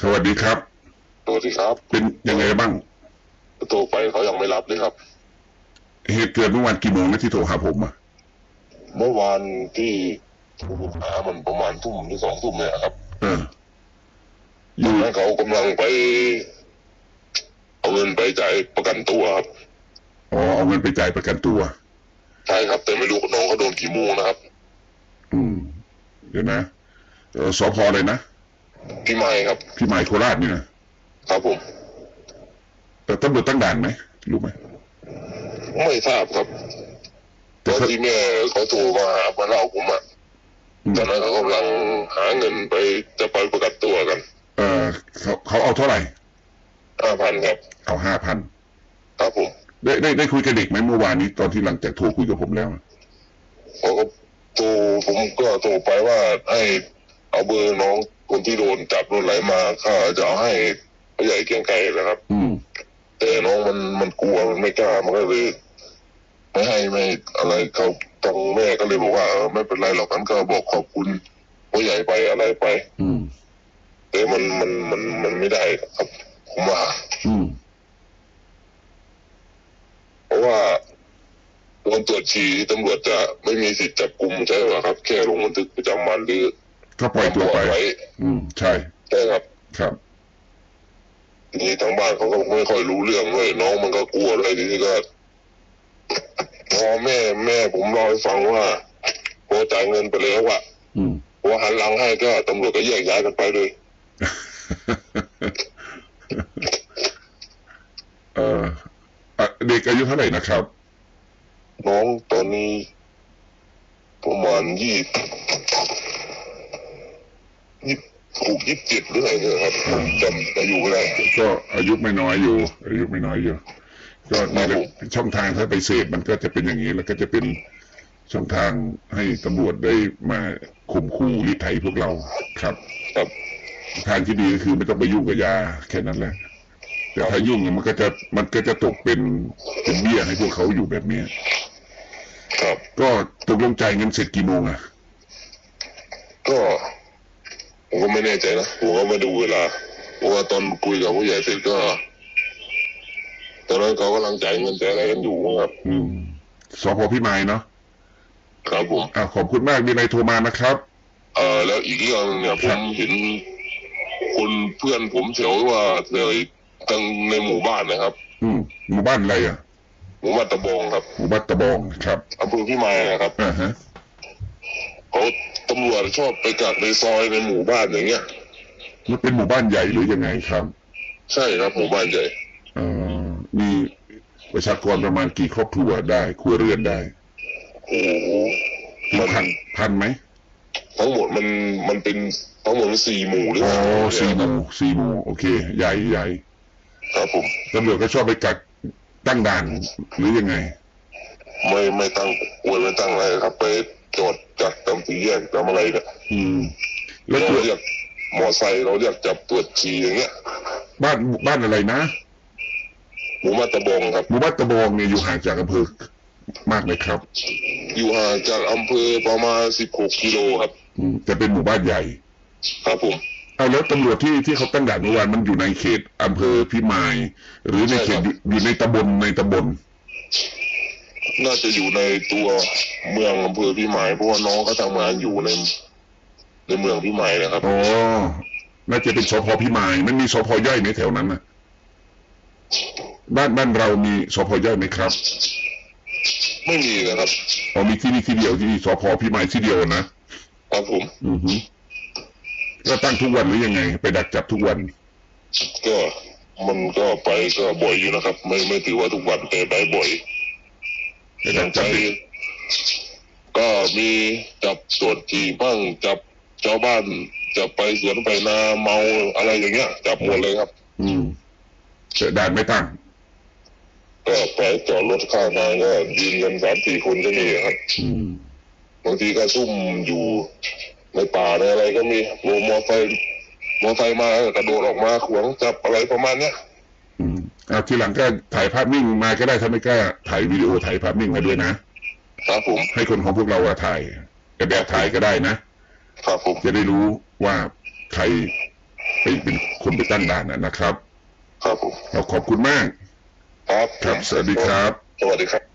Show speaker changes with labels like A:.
A: สวัสดีครับ
B: สวัสดีครับ
A: เป็นยังไงบ้าง
B: โทรไปเขายังไม่รับเลยครับ
A: เหตุเกิดเมื่อวานกี่โมงนะที่โทรหาผมอะ
B: เมื่อวานที่โทรหามันประมาณทุ่มหรือสองทุ่มเนี่ยครับ
A: เอออ
B: ต
A: ยู่
B: อนนั้นเขากำลังไป เอาเงินไปจ่ายประกันตัวครับ
A: อ๋อ เอาเงินไปจ่ายประกันตัว
B: ใช่ครับ แต่ไม่รู้น้องเขาโดนกี่โมงนะครับ
A: อืม เดี๋ยวนะเออสพเลยนะ
B: พี่ไม้ครับ
A: พี่หมายโคราชนี่นะครับ
B: ผม
A: แต่ตำรวจตั้งด่านไหมรู้ไหม
B: ไม่ทราบครับต
A: แต่
B: อน
A: เขา
B: ที่แม่เขาโทรมาหามาเล่าผมอะ
A: อืม
B: ตอนนั้นเขากำลังหาเงินไปจะไปประกันตัวกัน
A: เออเขาเขาเอาเท่าไหร่
B: ห้าพันครับ
A: เอาห้าพัน
B: ครับผม
A: ได้ได้ได้คุยกับเด็กไหมเมื่อวานนี้ตอนที่หลังจากโทรคุยกับผมแล้ว
B: เขาก็โทรผมก็โทรไปว่าให้เอาเบอร์น้อง คนที่โดนจับโดนไหลมาข้าจะเอาให้ผู้ใหญ่เกรียงไกรนะครับ
A: อืม
B: แต่น้องมันมันกลัวมันไม่กล้ามันก็เลยไม่ให้ไม่อะไรเขาตรงแม่ก็เลยบอกว่าเออไม่เป็นไรหรอกกันก็บอกขอบคุณผู้ใหญ่ไปอะไรไป
A: อืม
B: แต่มันมันมันมันไม่ได้ครับผมว่า
A: อืม
B: เพราะว่าวันตรวจฉี่ตำรวจจะไม่มีสิทธิ์จับกลุ่มใช่ไหมครับ แค่ลงบันทึกประจำวันหรือ
A: ก็ปล่อยตัวไป
B: ไว้
A: อืม ใช่
B: ใช่ครับ
A: ครับ
B: ทีนี้ทางบ้านเขาก็ไม่ค่อยรู้เรื่องเลยน้องมันก็กลัวเลยทีนี้ก็พอแม่แม่ผมเล่าให้ฟังว่าพอจ่ายเงินไปแล้วอะ
A: อืม
B: พอหันหลังให้ก็ตำรวจก็แยกย้ายกันไปเลย
A: เอออะเด็กอายุเท่าไหร่นะครับ
B: น้องตอนนี้ประมาณยี่ ยี่หกยี่สิบเจ็ดหรืออะไรเนี่ยครับจำอายุไม่ได้
A: ก็อายุไม่น้อยอยู่ อายุไม่น้อยอยู่ ก็นี่แหละช่องทางถ้าไปเสพมันก็จะเป็นอย่างนี้แล้วก็จะเป็นช่องทางให้ตำรวจได้มาข่มขู่ลิไถพวกเราครับ
B: ครับ
A: ทางที่ดีก็คือไม่ต้องไปยุ่งกับยาแค่นั้นแหละ แต่ถ้ายุ่งเนี่ยมันก็จะมันก็จะตกเป็นเป็นเบี้ยให้พวกเขาอยู่แบบเนี้ย
B: ครับ
A: ก็ตกลงใจายเงินเสร็จกี่โมงอะ
B: ก็ ผมก็ไม่แน่ใจนะผมก็ไม่ดูเวลาเพราะว่าตอนคุยกับผู้ใหญ่เสร็จก็ตอนนั้นเขากำลังจ่ายเงินจ่ายอะไรกันอยู่ครับ
A: อืมสพพี่ไม้เนาะ
B: ครับผม
A: อ่าขอบคุณมากมีอะไรโทรมานะครับ
B: เอ่อแล้วอีกเรื่องหนึ่งเนี่ยผมเห็นคนเพื่อนผมเฉยว่าเลยทั้งในหมู่บ้านนะครับ
A: อืมหมู่บ้านอะไรอะ
B: หมู่บ้านตะบองครับ
A: หมู่บ้านตะบองครับ
B: อำเภอพิมายนะครับ
A: อ่าฮะ
B: เขาตำรวจชอบไปกักในซอยในหมู่บ้านอย่างเงี้ย
A: มันเป็นหมู่บ้านใหญ่หรือยังไงครับ
B: ใช่ครับหมู่บ้านใหญ่
A: เอ่อมีประชากรประมาณกี่ครอบครัวได้ ครัวเรือนได้
B: โอ้โห
A: ถึงพันพันไหม
B: ทั้งหมดมันมันเป็นทั้งหมดมันสี่หมู่หรือ
A: อ๋อ
B: เปล่า
A: สี่หมู่สี่หมู่โอเค ใหญ่ใหญ่
B: ครับผม
A: ตำรวจก็ชอบไปกักตั้งด่านหรือยังไง
B: ไม่ไม่ตั้งอวยไม่ตั้งอะไรครับไป จอดจัดตามสี่แยกตามอะไรเนี่ย
A: อืมแล้ว
B: เรา
A: ตัว
B: เรียกมอไซค์เราเรียกจับตรวจฉี่อย่างเงี้ย
A: บ้านบ้านอะไรนะ
B: หมู่บ้านตะบองครับ
A: หมู่บ้านตะบองเนี่ยอยู่ห่างจากอำเภอมากไหมครับ
B: อยู่ห่างจากอำเภอประมาณสิบหกกิโลครับ
A: อืมแต่เป็นหมู่บ้านใหญ่
B: ครับผม
A: เอาแล้วตำรวจที่ที่เขาตั้งด่านเมื่อวานมันอยู่ในเขตอำเภอพิมาย หรือในเขตอยู่อยู่ในตำบลในตำบล
B: น่าจะอยู่ในตัวเมืองอำเภอพิมายเพราะว่าน้องเขาทำงานอยู่ในในเมืองพิมายนะครับ
A: อ๋อน่าจะเป็นสพพิมายมันมีสพย่อยในแถวนั้นนะบ้านบ้านเรามีสพย่อยไหมครับ
B: ไม่มีนะครับ
A: อ๋อมีที่นี่ที่เดียวที่สพพิมายที่เดียวนะครับ
B: ผม
A: อือฮึก็ตั้งทุกวันหรือยังไง ไปดักจับทุกวัน
B: ก็มันก็ไปก็บ่อยอยู่นะครับ ไม่ไม่ถือว่าทุกวันแต่ไปบ่อย
A: ไปดักจับเด็ก
B: ก็มีจับตรวจจีบ้างจับชาวบ้านจับไปสวนไปนาเมาอะไรอย่างเงี้ย จับหมดเลยครับ
A: อืมแต่ด่านไม่ตั้ง
B: ก็ไปจอดรถข้างทางก็ยิงกันสามสี่คนก็มีครับ
A: อืม
B: บางทีก็ซุ่มอยู่ในป่าในอะไรก็มีโมมอไซค์มอไซค์มาก็กระโดดออกมาขวางจับอะไรประมาณเนี้ย
A: อืมเอา ทีหลังก็ถ่ายภาพนิ่งมาก็ได้ถ้าไม่กล้าถ่ายวิดีโอถ่ายภาพนิ่งมาด้วยนะ
B: ครับผม
A: ให้คนของพวกเราอะถ่ายแต่แบบถ่ายก็ได้นะ
B: ครับผม
A: จะได้รู้ว่าใครเป็นเป็นคนคนไปตั้งด่านนะนะครับ
B: ครับผม
A: เราขอบคุณมาก
B: ครับ
A: ครับสวัสดีครับ
B: สวัสดีครับ